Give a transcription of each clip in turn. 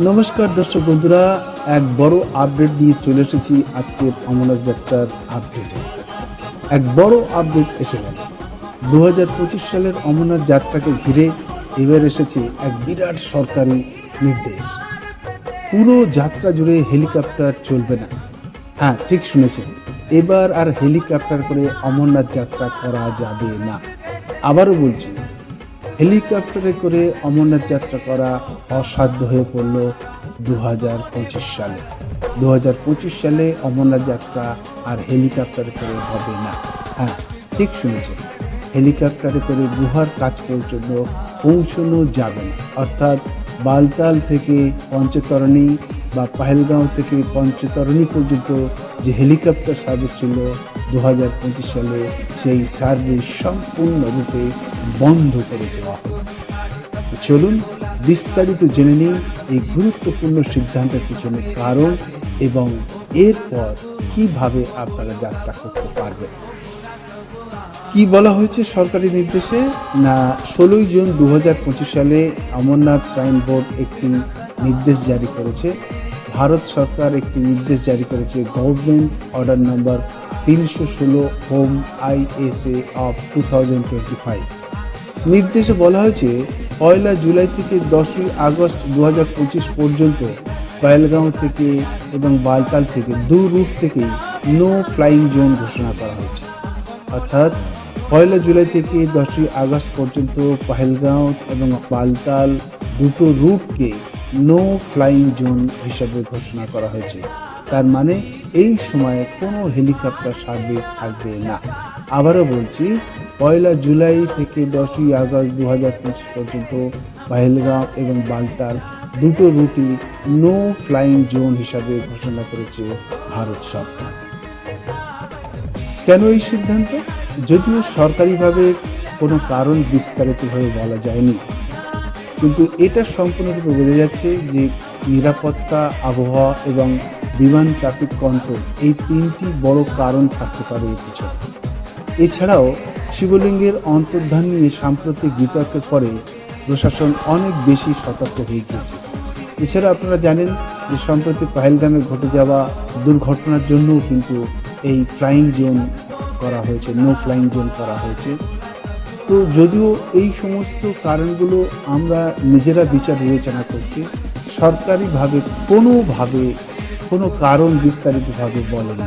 নমস্কার দর্শক বন্ধুরা, এক বড় আপডেট দিয়ে চলে এসেছি আজকে অমরনাথ যাত্রার আপডেটে এক বড় আপডেট এসে গেল। দু হাজার পঁচিশ সালের অমরনাথ যাত্রাকে ঘিরে এবার এসেছে এক বিরাট সরকারি নির্দেশ। পুরো যাত্রা জুড়ে হেলিকপ্টার চলবে না। হ্যাঁ ঠিক শুনেছেন। এবার আর হেলিকপ্টার করে অমরনাথ যাত্রা করা যাবে না। আবারও বলছি হেলিকপ্টারে করে অমরনাথ যাত্রা করা অসাধ্য হয়ে পড়ল দু হাজার পঁচিশ সালে। দু হাজার পঁচিশ সালে অমরনাথ যাত্রা আর হেলিকপ্টারে করে হবে না। হ্যাঁ ঠিক শুনেছেন। হেলিকপ্টারে করে গুহার কাছ পর্যন্ত পৌঁছানো যাবে না। অর্থাৎ বালতাল থেকে পঞ্চতরণী বা পাহেলগাঁও থেকে পঞ্চতরণী পর্যন্ত যে হেলিকপ্টার সার্ভিস ছিল দু হাজার পঁচিশ সালে সেই সার্ভিস সম্পূর্ণরূপে বন্ধ করে দেওয়া চলুন বিস্তারিত জেনে নিই এই গুরুত্বপূর্ণ সিদ্ধান্তের পিছনে কারণ এবং এরপর কীভাবে আপনারা যাত্রা করতে পারবেন। কি বলা হয়েছে সরকারি নির্দেশে? না, ষোলোই জুন দু হাজার পঁচিশ সালে অমরনাথ শ্রাইন বোর্ড একটি নির্দেশ জারি করেছে। ভারত সরকার একটি নির্দেশ জারি করেছে, গভর্নমেন্ট অর্ডার নম্বর তিনশো ষোলো home I S A of two thousand twenty five নির্দেশে বলা হয়েছে, পয়লা জুলাই থেকে দশই আগস্ট দু হাজার পঁচিশ পর্যন্ত পয়েলগাঁও থেকে এবং বালতাল থেকে, দু রুট থেকে নো ফ্লাইং জোন ঘোষণা করা হয়েছে। অর্থাৎ, পয়লা জুলাই থেকে দশই আগস্ট পর্যন্ত পাহেলগাঁও এবং বালতাল দুটো রুটকে নো ফ্লাইং জোন হিসাবে ঘোষণা করা হয়েছে। তার মানে এই সময়ে কোনো হেলিকপ্টার সার্ভিস থাকবে না। আবারও বলছি, পয়লা জুলাই থেকে দশই আগস্ট দু হাজার পঁচিশ পর্যন্ত পাহেলগাঁও এবং বালতাল দুটো রুটই নো ফ্লাইং জোন হিসাবে ঘোষণা করেছে ভারত সরকার। কেন এই সিদ্ধান্ত? যদিও সরকারিভাবে কোনো কারণ বিস্তারিতভাবে বলা যায়নি। কিন্তু এটা সম্পূর্ণরূপে বোঝা যাচ্ছে যে নিরাপত্তা, আবহাওয়া এবং বিমান ট্রাফিক কন্ট্রোল এই তিনটি বড় কারণ থাকতে পারে এর পিছনে। এছাড়াও শিবলিঙ্গের অন্তর্ধান নিয়ে সাম্প্রতিক বিতর্কের পরে প্রশাসন অনেক বেশি সতর্ক হয়ে গিয়েছে। এছাড়া আপনারা জানেন যে সম্প্রতি পাহেলগামে ঘটে যাওয়া দুর্ঘটনার জন্যও কিন্তু এই ফ্লাইং জোন করা হয়েছে নো ফ্লাইং জোন করা হয়েছে। তো যদিও এই সমস্ত কারণগুলো আমরা নিজেরা বিচার বিবেচনা করছি, সরকারিভাবে, কোনোভাবে, কোনো কারণ বিস্তারিতভাবে বলেনি।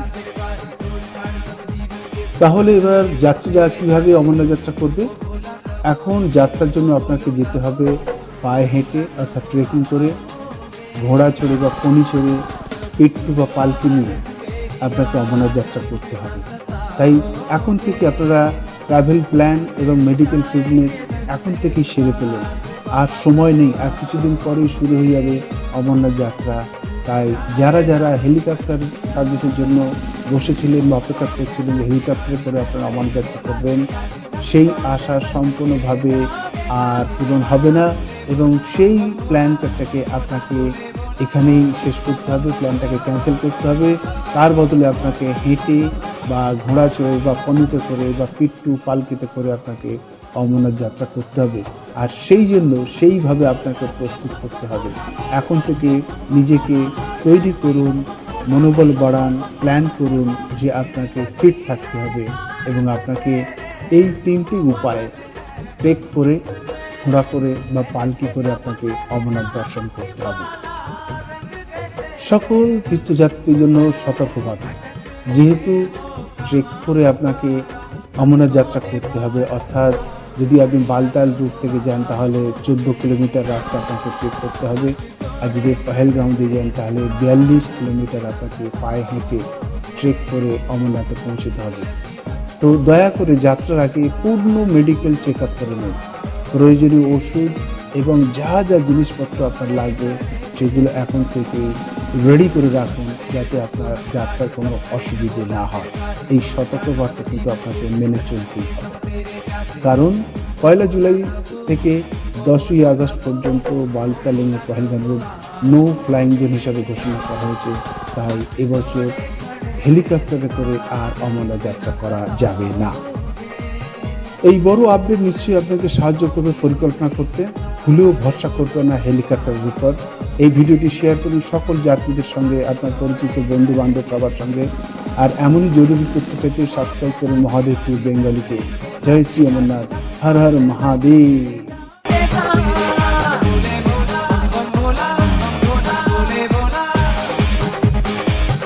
তাহলে এবার যাত্রীরা কীভাবে অমরনাথ যাত্রা করবে? এখন যাত্রার জন্য আপনাকে যেতে হবে পায়ে হেঁটে, অর্থাৎ ট্রেকিং করে, ঘোড়া চড়ে বা পনি চড়ে পিট্টু বা পালকি নিয়ে আপনাকে অমরনাথ যাত্রা করতে হবে। তাই এখন থেকে আপনারা ট্রাভেল প্ল্যান এবং মেডিকেল ফিটনেস এখন থেকেই সেরে ফেলুন। আর সময় নেই, আর কিছুদিন পরেই শুরু হয়ে যাবে অমরনাথ যাত্রা। তাই যারা যারা হেলিকপ্টার সার্ভিসের জন্য বসেছিলেন বা অপেক্ষা করছিলেন হেলিকপ্টারে করে আপনারা অমরনাথ যাত্রা করবেন। সেই আশা সম্পূর্ণভাবে আর পূরণ হবে না এবং সেই প্ল্যানটাকে আপনাকে এখানেই শেষ করতে হবে, প্ল্যানটাকে ক্যান্সেল করতে হবে। তার বদলে আপনাকে হেঁটে বা ঘোড়া চড়ে বা পনিতে করে বা পিট্টু পালকিতে করে আপনাকে অমরনাথ যাত্রা করতে হবে। আর সেই জন্য সেইভাবে আপনাকে প্রস্তুত করতে হবে। এখন থেকে নিজেকে তৈরি করুন, মনোবল বাড়ান প্ল্যান করুন যে আপনাকে ফিট থাকতে হবে এবং আপনাকে এই তিনটি উপায়ে ট্রেক করে, ঘোড়া করে বা পালকি করে আপনাকে অমরনাথ দর্শন করতে হবে। সকল তীর্থযাত্রীদের জন্য সতর্কবার্তা যেহেতু ট্রেক করে আপনাকে অমরনাথ যাত্রা করতে হবে। অর্থাৎ যদি আপনি বালতাল রুট থেকে যান, তাহলে চোদ্দ কিলোমিটার রাস্তা আপনাকে ট্রেক করতে হবে। আর যদি পহেলগাঁও দিয়ে যান, তাহলে বিয়াল্লিশ কিলোমিটার আপনাকে পায়ে হেঁটে ট্রেক করে অমরনাথে পৌঁছতে হবে। তো দয়া করে যাত্রার আগে পূর্ণ মেডিকেল চেক আপ করে নেন। প্রয়োজনীয় ওষুধ এবং যা যা জিনিসপত্র আপনার লাগবে, সেগুলো এখন থেকে রেডি করে রাখুন। যাতে আপনার যাত্রার কোনো অসুবিধে না হয়। এই সতর্কবার্তা কিন্তু আপনাকে মেনে চলতেই হবে। কারণ পয়লা জুলাই থেকে দশই আগস্ট পর্যন্ত বালতালিং ও Pahalgam road no flying zone হিসাবে ঘোষণা করা হয়েছে। তাই এবছর হেলিকপ্টারে করে আর অমরনাথ যাত্রা করা যাবে না। এই বড় আপডেট নিশ্চয়ই আপনাকে সাহায্য করবে পরিকল্পনা করতে। ভুলেও ভরসা করবে না হেলিকপ্টারের উপর। এই ভিডিওটি শেয়ার করুন সকল যাত্রীদের সঙ্গে, আপনার পরিচিত বন্ধু বান্ধব সবার সঙ্গে। আর এমনই জরুরি তথ্য পেতে সাবস্ক্রাইব করুন মহাদেব টু বেঙ্গলিকে জয় শ্রী অমরনাথ। হর হর মহাদেব।